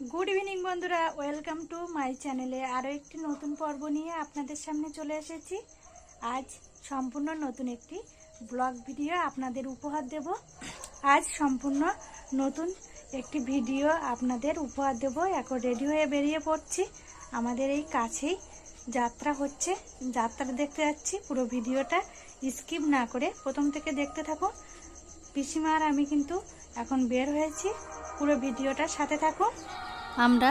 Good evening বন্ধুরা। Welcome to my চ্যানেলে আরও একটি নতুন পর্ব নিয়ে আপনাদের সামনে চলে এসেছি। আজ সম্পূর্ণ নতুন একটি ব্লগ ভিডিও আপনাদের উপহার দেব। আজ সম্পূর্ণ নতুন একটি ভিডিও আপনাদের উপহার দেব। এখন রেডি হয়ে বেরিয়ে পড়ছি। আমাদের এই কাছেই যাত্রা হচ্ছে। যাত্রা দেখতে যাচ্ছি। পুরো ভিডিওটা স্কিপ না করে প্রথম থেকে দেখতে থাকুন। পিসিমা আর আমি কিন্তু এখন বের হয়েছি। পুরো ভিডিওটার সাথে থাকুন। আমরা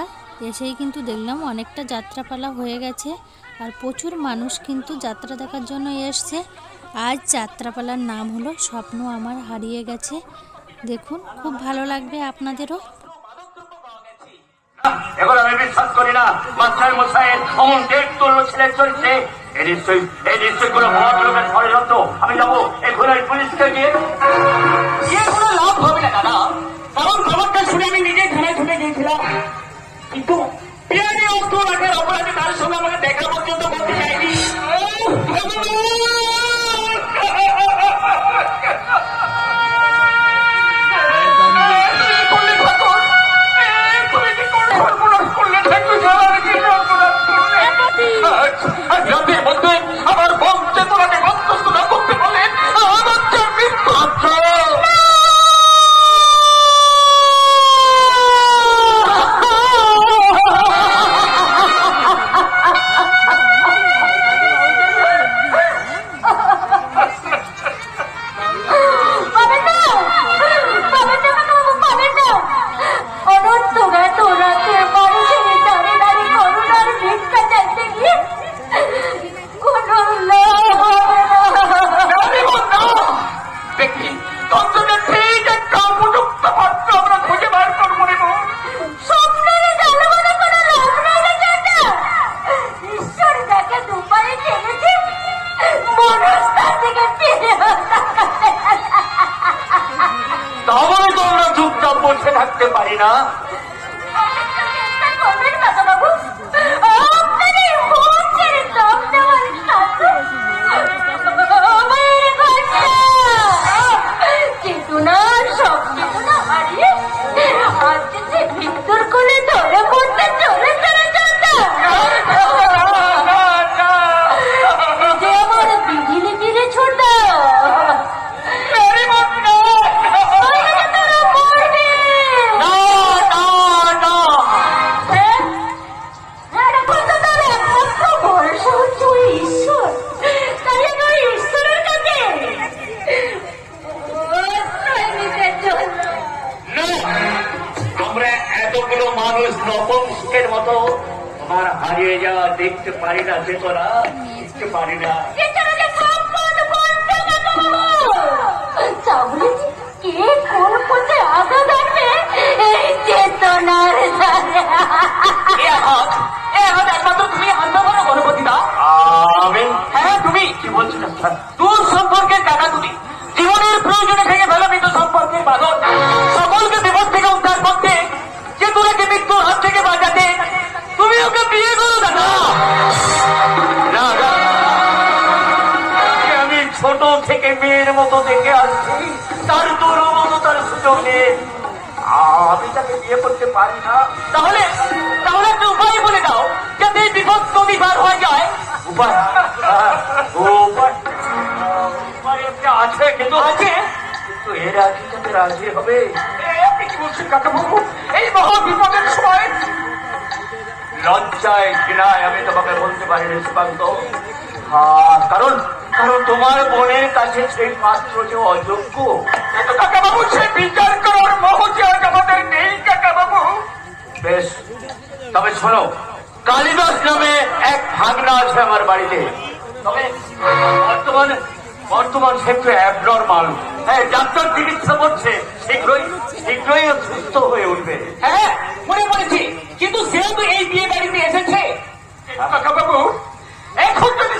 এসেই কিন্তু দেখলাম অনেকটা যাত্রাপালা হয়ে গেছে আর প্রচুর মানুষ কিন্তু যাত্রা দেখার জন্য এসছে। আজ যাত্রাপালার নাম হলো স্বপ্ন আমার হারিয়ে গেছে। দেখুন খুব ভালো লাগবে আপনাদেরও। এখন আমি বিশ্বাস করি না মাস্টার অমন তুল্য এই নিশ্চয়ই এই নিশ্চয়ই কোনো ষড়যন্ত্র। আমি যাব পুলিশকে গিয়ে। গিয়ে কোনো লাভ হবে না দাদা। তার সঙ্গে আমাকে দেখা পর্যন্ত করতে চাইনি। জাতির মধ্যে থাকতে তোমার হারিয়ে যাওয়া দেখতে পারি না চেতনা দেখতে পারি না। কে কোন পথে এই চেতনার এ হাত একমাত্র তুমি আনতে গণপতি দা হ্যাঁ তুমি। কি বলছো ডাক্তার সম্পর্কে টাকা তুমি মতো দেখে আসছি। তার দুর্বলতার সুযোগ। আমি তাকে বিয়ে করতে পারি না। তাহলে তাহলে একটা উপায় বলে দাও, যাতে বিপদ নদী পার হয়ে যায়। উপায়? উপায়? রাজি হবে। কি এই লজ্জায় আমি তোমাকে বলতে পারি রে সুকান্ত। হ্যাঁ কারণ কারণ তোমার বোনের কাছে সেই পাত্র যে অযোগ্য কাকাবাবু, সে বিচার করার মোহ যে আজ আমাদের নেই কাকাবাবু। বেশ, তবে শোনো, কালিদাস নামে এক ভাগনা আছে আমার বাড়িতে। তবে বর্তমান বর্তমান সে একটু অ্যাবনর্মাল হ্যাঁ ডাক্তার চিকিৎসা করছে, শীঘ্রই শীঘ্রই সুস্থ হয়ে উঠবে। হ্যাঁ মনে পড়েছি, কিন্তু সেও তো এই বিয়ে বাড়িতে এসেছে। কাকাবাবু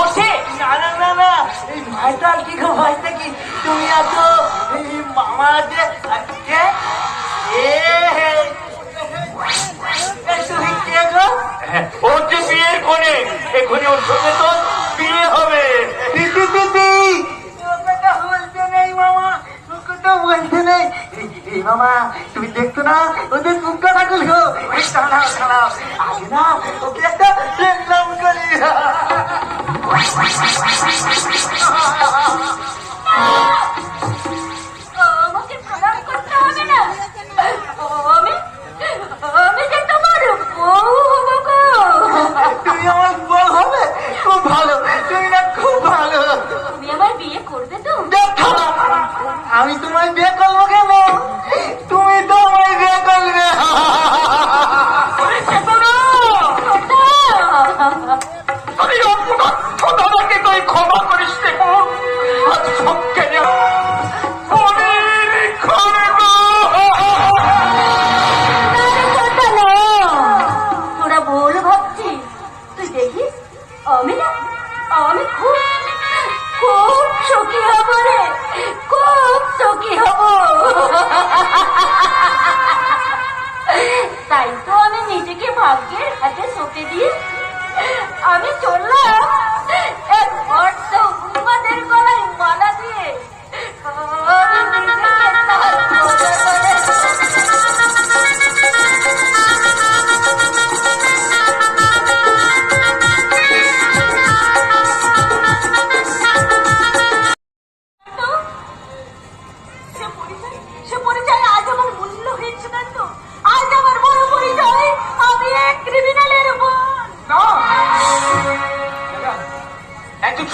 বসে। না না না না এই ভাইটাল কি গো ভাইটা কি তুমি আছো এই মামা আছে আজকে এ তুমি কে গো? হ্যাঁ, ও যে বিয়ের কোণে এখনই ওর সঙ্গে তো বিয়ে হবে। দিদি দিদি বলছে নেই এই মামা তুমি দেখছ না? ওদের মুখটা থাকল গো। সারা সারা আগে না ওকে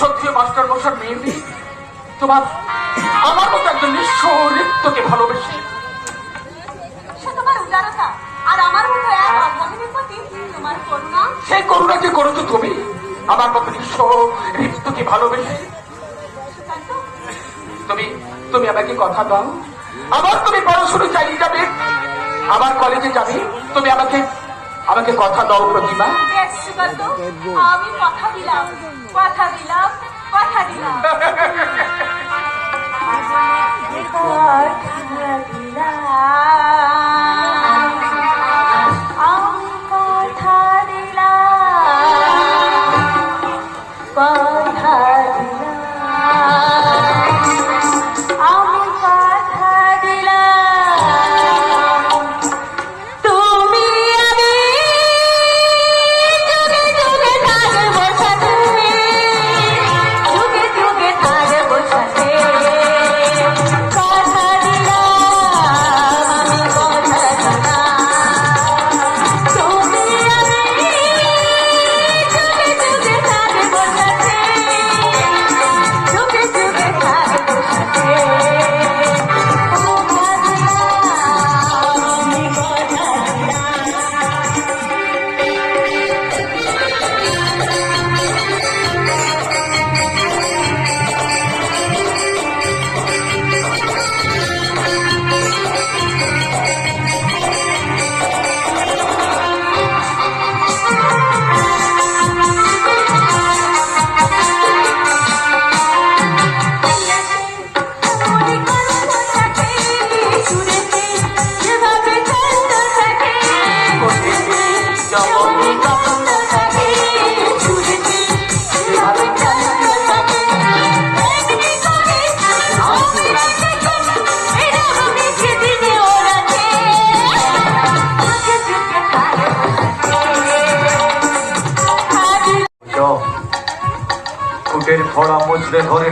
সত্যি মাস্টার মশার মেয়ে নেই তোমার আমার মতো একজন নিঃস্ব নৃত্যকে ভালোবেসে। সে তোমার উদারতা আর আমার মতো এক অজ্ঞানীর প্রতি তোমার করুণা। সেই করুণা যে তুমি আমার মতো নিঃস্ব নৃত্যকে ভালোবেসে। তুমি তুমি আমাকে কথা দাও। আবার তুমি পড়াশুনো চালিয়ে যাবে আবার কলেজে যাবে তুমি আমাকে আমাকে কথা দাও প্রতিমা। আমি কথা দিলাম কথা দিলাম কথা দিলাম। কথা দিলাম।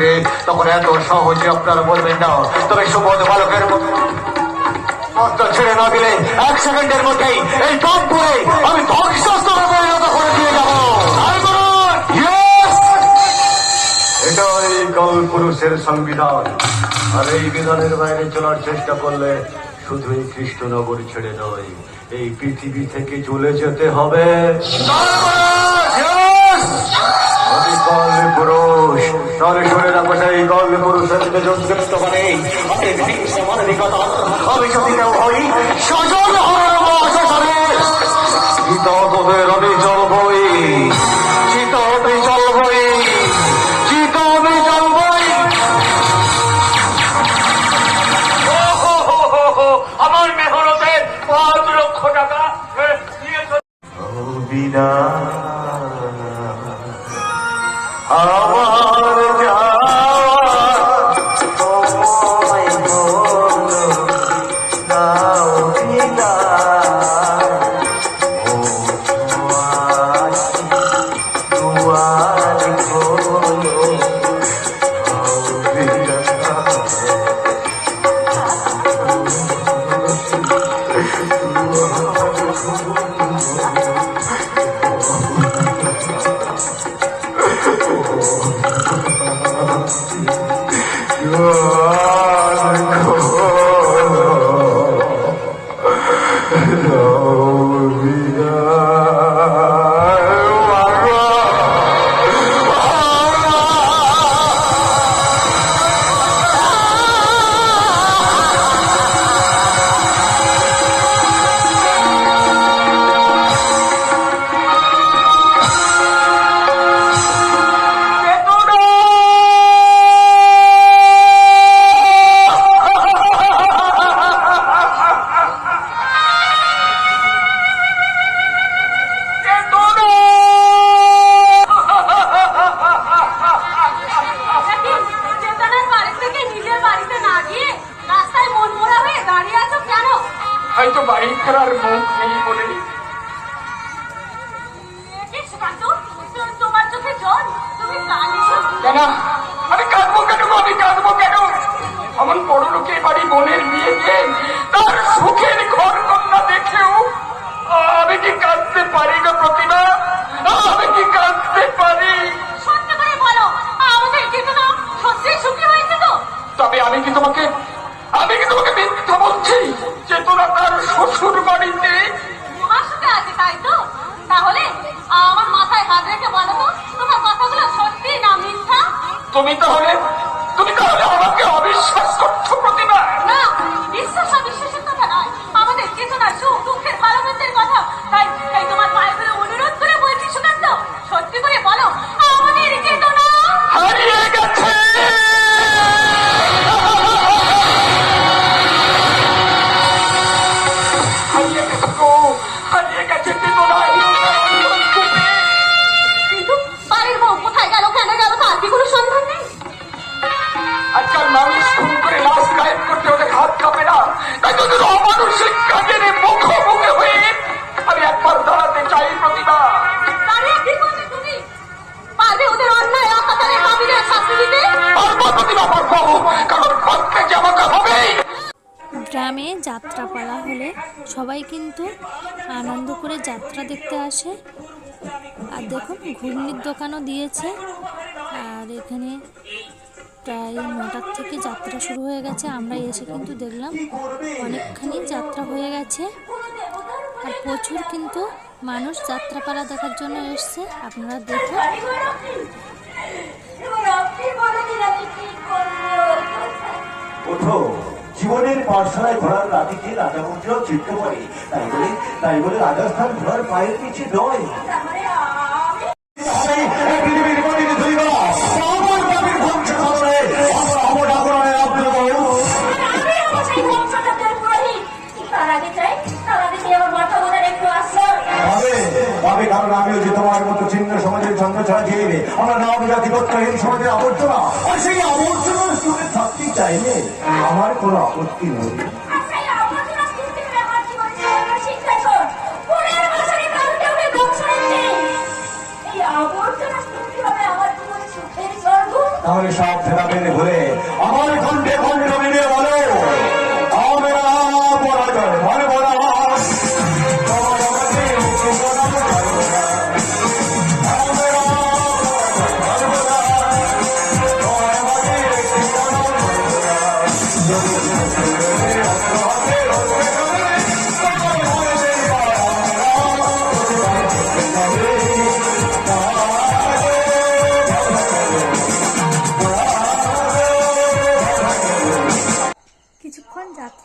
রে তখন এত সহজে আপনারা বলবেন না। তবে সুবোধ বালকের মতো ছেড়ে না দিলে এক সেকেন্ডের মধ্যেই এই কানপুরে আমি ধ্বংসস্তরে পরিণত করে দিয়ে যাব! এটাই পুরুষের সংবিধান। আর এই বিধানের বাইরে চলার চেষ্টা করলে শুধু এই কৃষ্ণনগর ছেড়ে নয় এই পৃথিবী থেকে চলে যেতে হবে। পুরুষ রাখো সেই কল পুরুষের যুক্ত মানে আমি যদি কেউ লোকের বাড়ি বোনের বিয়ে দিয়ে তার সুখের ঘর কন্যা দেখেও আমি কি কাঁদতে পারি না প্রতিমা? আমি কি কাঁদতে পারি? সত্যি করে বলো আমাদের জীবন সত্যি সুখী হয়েছে তো? তবে আমি কি তোমাকে কাঁপে না। তাই অমানসিক কাজের মুখোমুখি হয়ে আমি একবার দাঁড়াতে চাই প্রতিভা। গ্রামে যাত্রাপালা হলে সবাই কিন্তু আনন্দ করে যাত্রা দেখতে আসে। আর দেখুন ঘুগনির দোকানও দিয়েছে। আর এখানে প্রায় নটার থেকে যাত্রা শুরু হয়ে গেছে। আমরা এসে কিন্তু দেখলাম অনেকখানি যাত্রা হয়ে গেছে। আর প্রচুর কিন্তু মানুষ যাত্রাপালা দেখার জন্য এসছে। আপনারা দেখুন। জীবনের পাঠশালায় ঘোড়ার রাতিকে রাজামন্ত্রীও চিনতে পারে তাই বলে তাই বলে রাজস্থান ঘোড়ার পায়ের পিছিয়ে নয়। আমরা নাম জাতি গোত্রহীন সমাজের আবর্জনা। আর সেই আবর্জনার সঙ্গে থাকতে চাইলে আমার কোনো আপত্তি নেই। তাহলে সব ফেরাবেন ঘুরে আমার আমার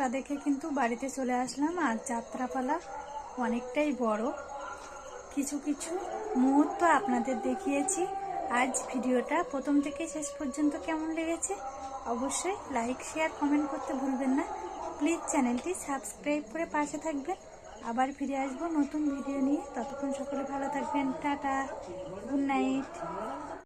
দেখে কিন্তু বাড়িতে চলে আসলাম আর যাত্রাপালা অনেকটাই বড়। কিছু কিছু মুহূর্ত আপনাদের দেখিয়েছি। আজ ভিডিওটা প্রথম থেকে শেষ পর্যন্ত কেমন লেগেছে অবশ্যই লাইক, শেয়ার, কমেন্ট করতে ভুলবেন না। প্লিজ চ্যানেলটি সাবস্ক্রাইব করে পাশে থাকবেন। আবার ফিরে আসব নতুন ভিডিও নিয়ে। ততক্ষণ সকলে ভালো থাকবেন। টাটা। Good night.